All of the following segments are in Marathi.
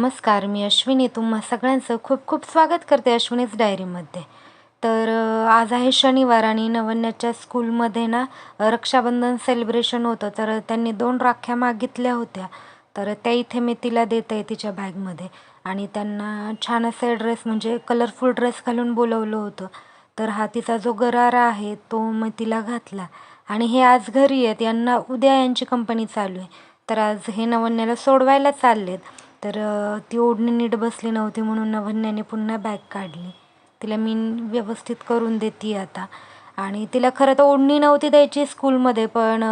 नमस्कार मी अश्विनी. तुम्हा सगळ्यांचं खूप खूप स्वागत करते अश्विनीच डायरीमध्ये. तर आज आहे शनिवार आणि नवन्याच्या स्कूलमध्ये ना रक्षाबंधन सेलिब्रेशन होतं. तर त्यांनी दोन राख्या मागितल्या होत्या. तर त्या इथे मी तिला देते तिच्या बॅगमध्ये आणि त्यांना छान असे ड्रेस म्हणजे कलरफुल ड्रेस घालून बोलवलं होतं. तर हा तिचा जो गरारा आहे तो मी तिला घातला. आणि हे आज घरी आहेत. यांना उद्या यांची कंपनी चालू आहे. तर आज हे नवन्याला सोडवायला चाललेत. तर ती ओढणी नीट बसली नव्हती म्हणून नवन्याने पुन्हा बॅग काढली. तिला मी व्यवस्थित करून देते आता. आणि तिला खरं तर ओढणी नव्हती द्यायची स्कूलमध्ये पण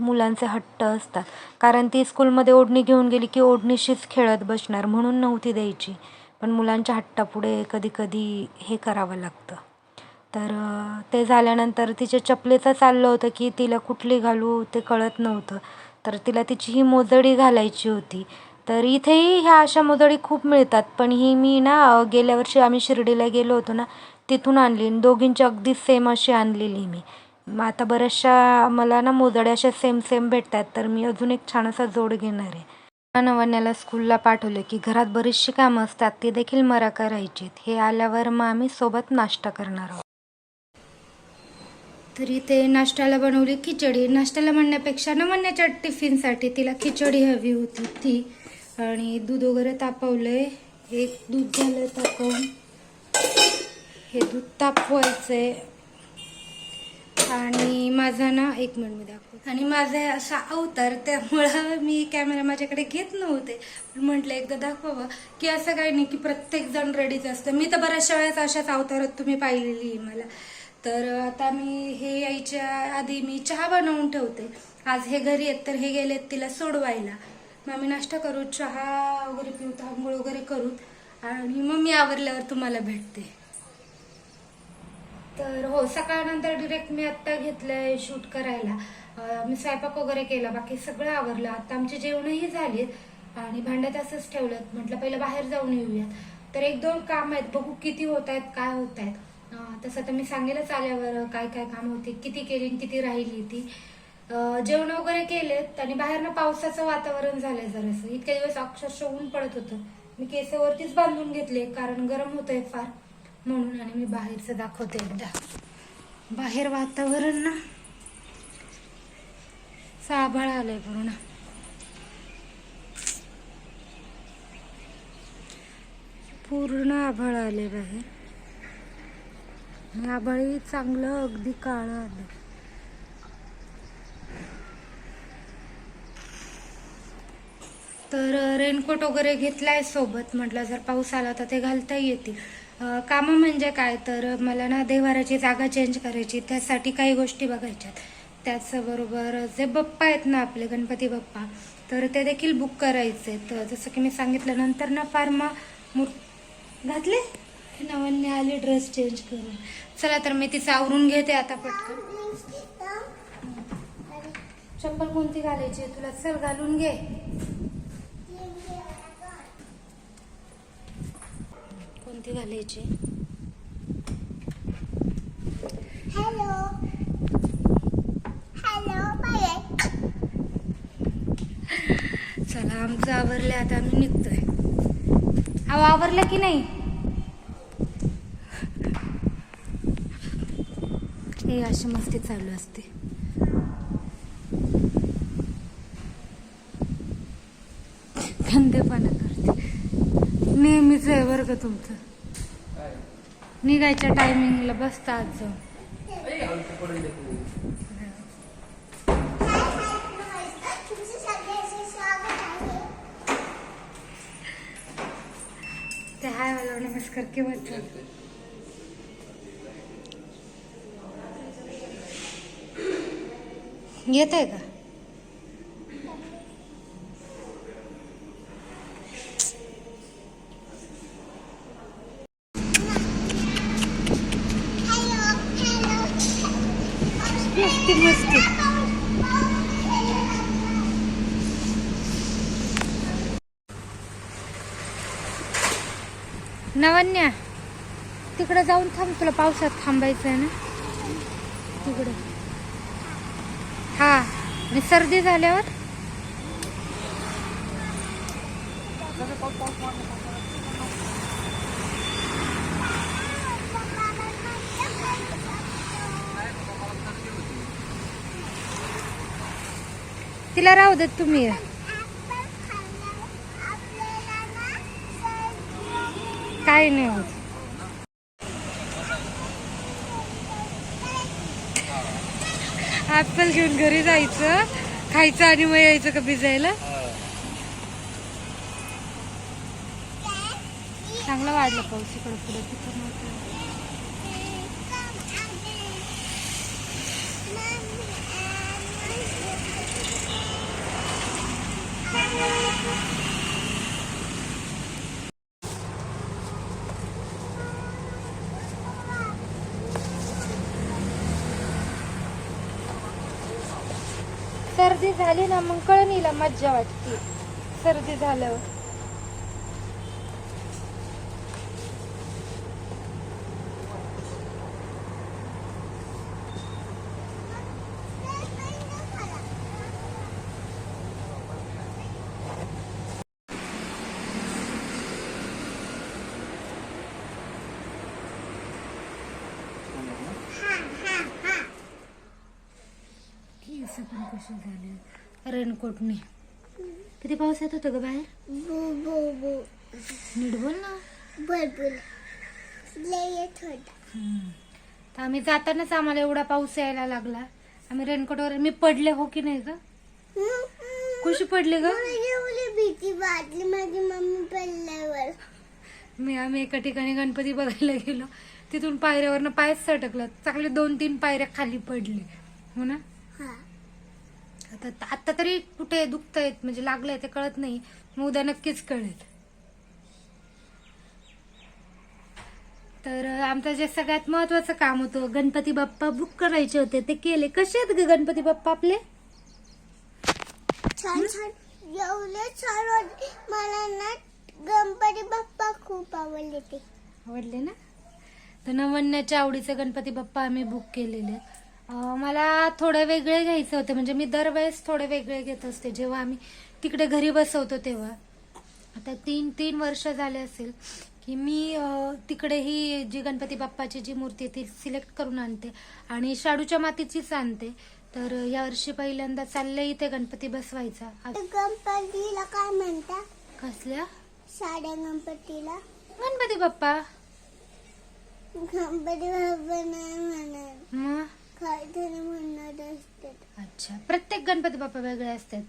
मुलांचे हट्ट असतात. कारण ती स्कूलमध्ये ओढणी घेऊन गेली की ओढणीशीच खेळत बसणार म्हणून नव्हती द्यायची. पण मुलांच्या हट्टापुढे कधी कधी हे करावं लागतं. तर ते झाल्यानंतर तिच्या चपलेचं चाललं होतं की तिला कुठली घालू ते कळत नव्हतं. तर तिला तिची ही मोजडी घालायची होती. तर इथेही ह्या अशा मोजडी खूप मिळतात. पण ही मी ना गेल्या वर्षी आम्ही शिर्डीला गेलो होतो ना तिथून आणली आणि दोघींची अगदी सेम अशी आणलेली मी. मग आता बऱ्याचशा मला ना मोजड्या अशा सेम सेम भेटतात तर मी अजून एक छान असा जोड घेणार आहे. नवन्याला स्कूलला पाठवले की घरात बरीचशी कामं असतात ती देखील मला करायची हे आल्यावर मग आम्ही सोबत नाश्ता करणार आहोत. तरी ते नाश्त्याला बनवली खिचडी. नाश्त्याला म्हणण्यापेक्षा न म्हणण्याच्या टिफिनसाठी तिला खिचडी हवी होती. ती आणि दूध वगैरे तापवलंय. एक दूध झालं तापवून हे दूध तापवायचंय. आणि माझा ना एक मिनिट मी दाखव आणि माझा असा अवतार त्यामुळं मी कॅमेरा माझ्याकडे घेत नव्हते. पण म्हटलं एकदा दाखवावं. की असं काही नाही की प्रत्येक जण रेडीच असतं. मी तर बऱ्याचशा वेळेस अशाच अवतारात तुम्ही पाहिलेली आहे मला. तर आता मी हे यायच्या आधी मी चहा बनवून ठेवते. आज हे घरी आहेत तर हे गेलेत तिला सोडवायला. मग आम्ही नाश्ता करू चहा वगैरे पिऊ आंघोळ वगैरे करू आणि मग मी आवरल्यावर तुम्हाला भेटते. तर हो सकाळनंतर डिरेक्ट मी आत्ता घेतलंय शूट करायला. मी स्वयंपाक वगैरे केला बाकी सगळं आवरलं. आता आमचे जेवणही झालेत आणि भांड्यात असंच ठेवलं म्हटलं पहिलं बाहेर जाऊन येऊयात. तर एक दोन काम आहेत बघू किती होत आहेत काय होत आहेत तसं तर मी सांगेलच आल्यावर काय काय काम होते किती केली किती राहिली ती. जेवण वगैरे केलेत आणि बाहेरनं पावसाचं वातावरण झालंय जरासं. इतके दिवस अक्षरशः ऊन पडत होतं. मी केसवरतीच बांधून घेतले कारण गरम होतंय फार. म्हणून आणि मी बाहेरचं दाखवते एकदा. बाहेर वातावरण ना. साबळ आलंय पूर्ण. पूर्ण आभाळ आले बाहेर. आणि आभाळही चांगलं अगदी काळं आलं तर रेनकोट वगैरे घेतलाय सोबत. म्हटलं जर पाऊस आला तर ते घालता येतील. कामं म्हणजे काय? तर मला ना देवाराची जागा चेंज करायची त्यासाठी काही गोष्टी बघायच्यात. त्याचबरोबर जे बप्पा आहेत ना आपले गणपती बाप्पा तर ते देखील बुक करायचे तर जसं की मी सांगितलं नंतर ना फार मग मूर घातले? नवन्य आले ड्रेस चेंज करून. चला तर मी तिचं आवरून घेते आता पटकन. चप्पल कोणती घालायची तुला चल घालून घे. कोणती घालायची? हॅलो चला आमचं आवरले आता आम्ही निघतोय. अहो आवरलं की नाही? हे अशी मस्ती चालू असते. आहे बरं का तुमचं? निघायच्या टायमिंगला बसता आज जाऊन. ते हाय वाला नमस्कार केव्हा येत आहे का? नवन्या तिकडे जाऊन थांब तुला पावसात थांबायचं आहे ना? तिकडे. हा आणि सर्दी झाल्यावर? तिला राहू देत तुम्ही. काही नाही होत ऍपल घेऊन घरी जायचं खायचं आणि मग यायचं का भिजायला चांगलं वाढलं पाऊस इकडे पुढे तिथं नव्हतं. सर्दी झाली ना मग कळणीला मज्जा वाटते. सर्दी झाल्यावर. केस पण कसे झाले? रेनकोटने. किती पाऊस येत होतं ग बाहेर? नीट बोल ना. बुलबुल लय येत होता. तर आम्ही जातानाच आम्हाला एवढा पाऊस यायला लागला. आम्ही रेनकोटवर मी पडले हो की नाही ग? कशी पडले ग? मला एवढी भीती वाटली. माझी मम्मी पडल्यावर. मी आम्ही एका ठिकाणी गणपती बघायला गेलो. तिथून पायऱ्यावरनं पायच सटकला. चांगले दोन तीन पायऱ्या खाली पडले. हो ना? आता आता तरी कुठे दुखतायत म्हणजे लागलंय ते कळत नाही. मग उद्या नक्कीच कळेल. तर आमचं जे सगळ्यात महत्वाचं काम होतं गणपती बाप्पा बुक करायचे होते ते केले. कसे आहेत ग गणपती बाप्पा आपले? छान छान. एवढे छान होते. मला ना गणपती बाप्पा खूप आवडले ते. आवडले ना? तर नवन्याच्या आवडीचे गणपती बाप्पा आम्ही बुक केलेले. अं, मला थोडे वेगळे घ्यायचे होते. म्हणजे मी दरवेळेस थोडे वेगळे घेत असते. जेव्हा आम्ही तिकडे घरी बसवतो तेव्हा. आता तीन तीन वर्ष झाले असेल की मी तिकडे ही जी गणपती बाप्पाची जी मूर्ती आहे ती सिलेक्ट करून आणते आणि शाडूच्या मातीचीच आणते. तर यावर्षी पहिल्यांदा चाललंय इथे गणपती बसवायचा. गणपतीला काय म्हणता कसल्या? साड्या गणपतीला. गणपती बाप्पा. गणपती बाप्पा नाही म्हणत मग काहीतरी म्हणत असतात अच्छा. प्रत्येक गणपती बाप्पा वेगळे असतात.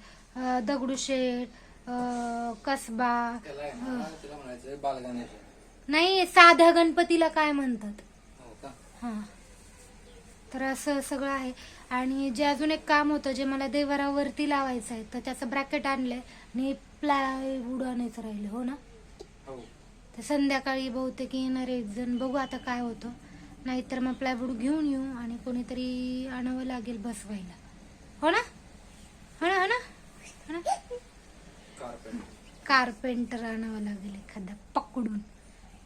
दगडूशेठ कसबा नाही साध्या गणपतीला काय म्हणतात? हो का? हा. तर असं सगळं आहे. आणि जे अजून एक काम होतं जे मला देवारावरती लावायचं आहे तर त्याचं ब्रॅकेट आणलंय आणि प्लायवूड आणायचं राहिलं हो ना? हो. तर संध्याकाळी बहुतेक येणार एक जण बघू आता काय होतं. नाहीतर मग प्लायवूड घेऊन येऊ आणि कोणीतरी आणावं लागेल बसवायला हो ना? हो ना हो ना? हो ना? कार्पेट कार्पेंटर आणावं लागेल एखादा पकडून.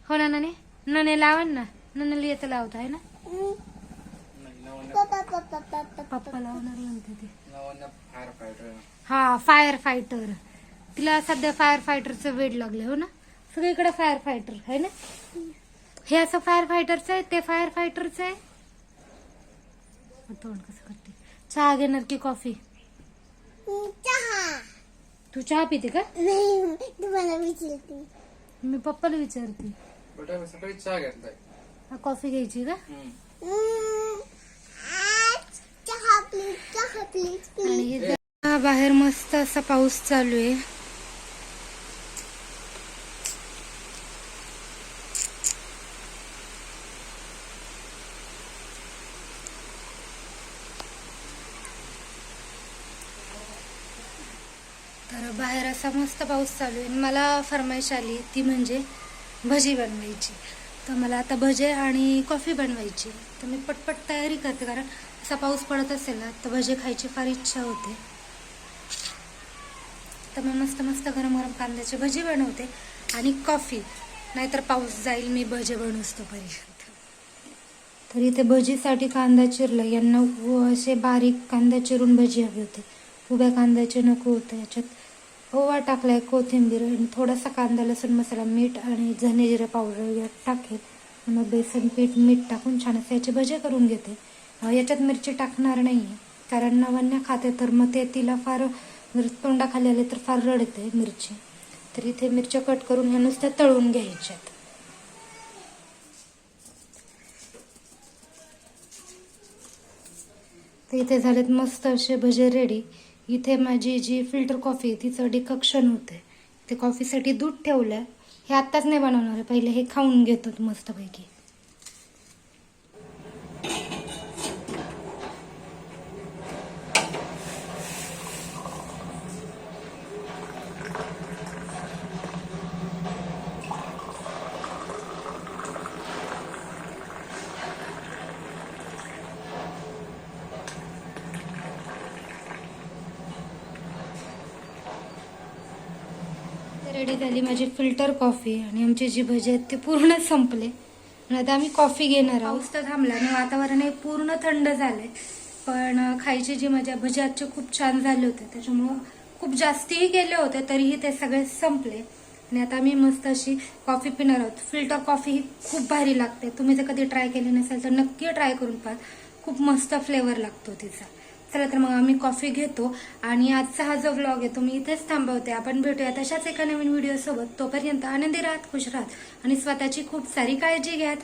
हो ना नने नने लावण ना. ननेला येतं लावता आहे ना? पप्पा पप्पा पप्पा पप्पा लावणार म्हणते ते. नवन्या फायर फायटर हा फायर फायटर तिला सध्या फायर फायटरचं वेड लागलं हो ना? सगळीकडे फायर फायटर आहे ना? हे असं फायर फायटरचं आहे? ते फायर फायटरचं आहे तोंड कसं करते? चहा घेणार की कॉफी चहा. तू चहा पिते का? नाही तुम्हाला विचारते. मी पप्पाला विचारते. बेटा मी सकाळी चहा घेतलाय. हा कॉफी घ्यायची का? हम्म. हम्म, आज चहा प्लीज चहा प्लीज आणि हे बाहेर मस्त असा पाऊस चालू आहे. तर बाहेर असा मस्त पाऊस चालू आहे मला फरमाईश आली ती म्हणजे भजी बनवायची. तर मला आता भजे आणि कॉफी बनवायची. तर मी पटपट तयारी करते कारण असा पाऊस पडत असेल ना तर भजे खायची फार इच्छा होते. तर मी मस्त मस्त गरम गरम कांद्याची भजी बनवते आणि कॉफी. नाहीतर पाऊस जाईल मी भजे बनवूच तोपर्यंत तर इथे भजीसाठी कांदा चिरला. यांना असे बारीक कांदा चिरून भजी हवी होते. उभ्या कांद्याचे नको होते याच्यात ओवा टाकलाय कोथिंबीर आणि थोडासा कांदा लसूण मसाला मीठ आणि धने जिरे पावडर यात टाकेल. मग बेसन पीठ मीठ टाकून छान असं याचे भजे करून घेते. याच्यात मिरची टाकणार नाही कारण नवन्या खाते तर मग ते तिला फार तोंडाखाली आले तर फार रडते मिरची. तर इथे मिरच्या कट करून ह्या नुसत्या तळून घ्यायच्यात. तर इथे झालेत मस्त असे भजे रेडी इथे माझी जी फिल्टर कॉफी आहे तिचं डिकक्शन होते ते कॉफीसाठी दूध ठेवलं हे आत्ताच नाही बनवणार आहे. पहिले हे खाऊन घेतो मस्तपैकी. रेडी झाली माझी फिल्टर कॉफी आणि आमचे जी भजी आहेत ते पूर्ण संपले. आणि आता आम्ही कॉफी घेणार आहोत. पाऊस तर थांबला आणि वातावरण हे पूर्ण थंड झालंय. पण खायची जी मजा भजी आजचे खूप छान झाले होते त्याच्यामुळं खूप जास्तीही केले होते तरीही ते सगळे संपले. आणि आता आम्ही मस्त अशी कॉफी पिणार आहोत. फिल्टर कॉफी ही खूप भारी लागते. तुम्ही जर कधी ट्राय केली नसेल तर नक्की ट्राय करून पहा. खूप मस्त फ्लेवर लागतो तिचा. चला तर मग आम्ही कॉफी घेतो. आणि आजचा हा जो व्लॉग आहे तो मी इथेच थांबवते. आपण भेटूया तशाच एका नवीन व्हिडिओ सोबत. तोपर्यंत आनंदी राहत खुश राहत. आणि स्वतःची खूप सारी काळजी घ्यात.